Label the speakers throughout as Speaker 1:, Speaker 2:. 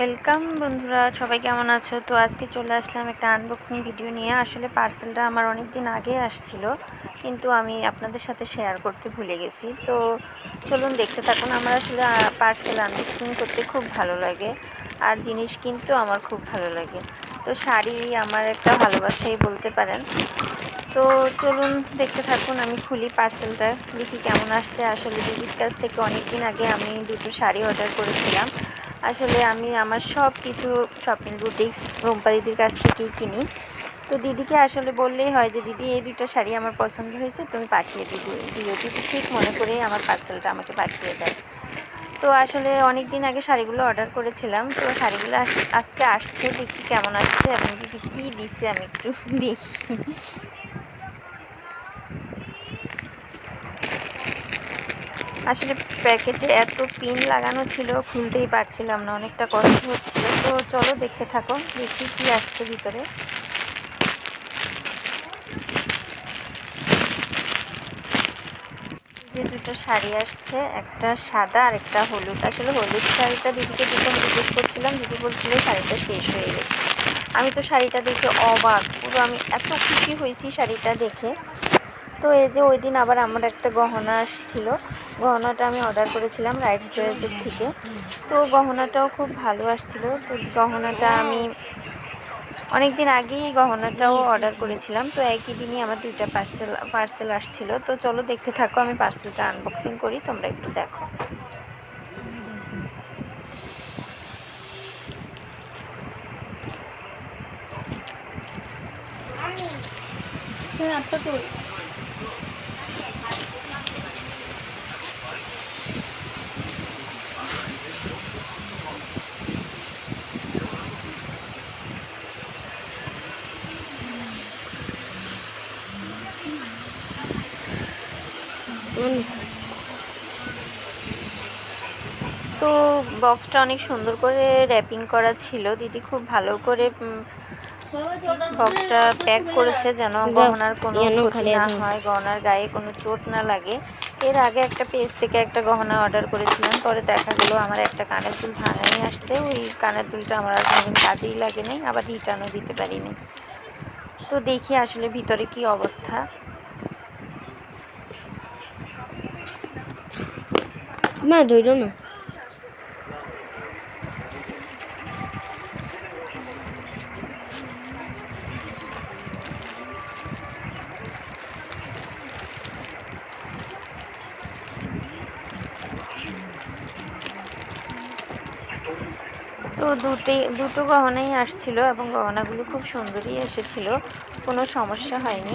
Speaker 1: Welcome বন্ধুরা, সবাই কেমন আছো? তো আজকে চলে আসলাম একটা আনবক্সিং ভিডিও নিয়ে। আসলে পার্সেলটা আমার অনেক দিন আগে আসছিল, কিন্তু আমি আপনাদের সাথে শেয়ার করতে ভুলে গেছি। তো চলুন দেখতে থাকুন, আমার আসলে পার্সেল আনবক্সিং করতে খুব ভালো লাগে, আর জিনিস কিন্তু আমার খুব ভালো লাগে। তো শাড়ি আমার একটা ভালোবাসাই বলতে পারেন। তো চলুন দেখতে থাকুন, আমি খুলি পার্সেলটা দেখি কেমন আসছে। আসলে দিদির কাছ থেকে অনেক দিন আগে আমি দুটো শাড়ি অর্ডার করেছিলাম। আসলে আমি আমার সব কিছু শপিং বুটিক্স রুম্পা দিদির কাছ থেকেই কিনি। তো দিদিকে আসলে বললেই হয় যে, দিদি, এই দুটো শাড়ি আমার পছন্দ হয়েছে, তুমি পাঠিয়ে দিদি, দিও। দিদি ঠিক মনে করেই আমার পার্সেলটা আমাকে পাঠিয়ে দেয়। তো আসলে অনেক দিন আগে শাড়িগুলো অর্ডার করেছিলাম, তো শাড়িগুলো আজকে আসছে, দেখি কেমন আসছে এবং দিদি কী দিছে আমি একটু দেখি। আসলে প্যাকেটে এত পিন লাগানো ছিল, খুলতেই পারছিলাম না, অনেকটা কষ্ট হচ্ছিল। তো চলো দেখতে থাকো, দেখি কি আসছে ভিতরে। যে দুটো শাড়ি আসছে, একটা সাদা আর একটা হলুদ। আসলে হলুদ শাড়িটা দিদিকে দিতে আমি জিজ্ঞেস করছিলাম, দিদি বলছিল শাড়িটা শেষ হয়ে গেছে। আমি তো শাড়িটা দেখে অবাক, পুরো আমি এত খুশি হয়েছি শাড়িটা দেখে। তো এই যে ওই দিন আবার আমার একটা গহনা আসছিল। গহনাটা আমি অর্ডার করেছিলাম রাইট ড্রেসের থেকে। তো গহনাটাও খুব ভালো আসছিল। তো গহনাটা আমি অনেক দিন আগেই গহনাটাও অর্ডার করেছিলাম। তো একই দিনই আমার দুইটা পার্সেল পার্সেল আসছিল। তো চলো দেখতে থাকো, আমি পার্সেলটা আনবক্সিং করি, তোমরা একটু দেখো। তো বক্সটা অনেক সুন্দর করে র্যাপিং করা ছিল। দিদি খুব ভালো করে বক্সটা প্যাক করেছে যেন গহনার কোনো ক্ষতি না হয় গহনার গায়ে কোনো চোট না লাগে। এর আগে একটা পেজ থেকে একটা গহনা অর্ডার করেছিলাম পরে দেখা গেলো আমার একটা কানের দুল ভাঙাই আসছে। ওই কানের দুলটা আমার আর কোনোদিন কাজেই লাগে নাই আবার রিটার্নও দিতে পারিনি। তো দেখি আসলে ভিতরে কি অবস্থা।
Speaker 2: মা ধৈর্য না।
Speaker 1: তো দুটি, দুটো গহনাই আসছিল এবং গহনাগুলো খুব সুন্দরই এসেছিল। কোনো সমস্যা হয়নি।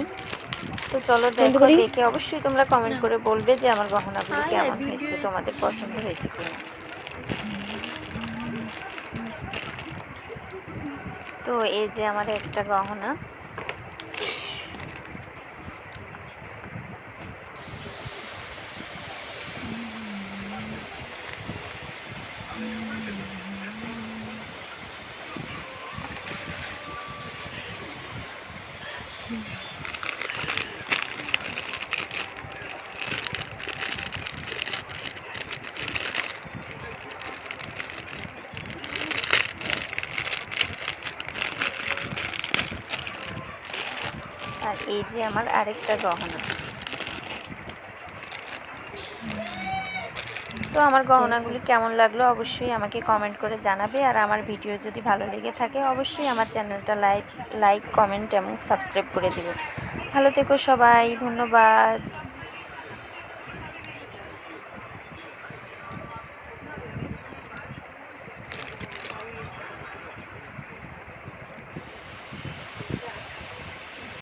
Speaker 1: তো চলো দেখো দেখে অবশ্যই তোমরা কমেন্ট করে বলবে যে আমার গহনাগুলো কেমন হয়েছে তোমাদের পছন্দ হয়েছে কিনা। তো এই যে আমার একটা গহনা। আর এই যে আমার আরেকটা গহনা। তো আমার গহনাগুলি কেমন লাগল অবশ্যই আমাকে কমেন্ট করে জানাবে, আর আমার ভিডিও যদি ভালো লেগে থাকে অবশ্যই আমার চ্যানেলটা লাইক লাইক কমেন্ট এবং সাবস্ক্রাইব করে দেবে। ভালো থেকো সবাই, ধন্যবাদ।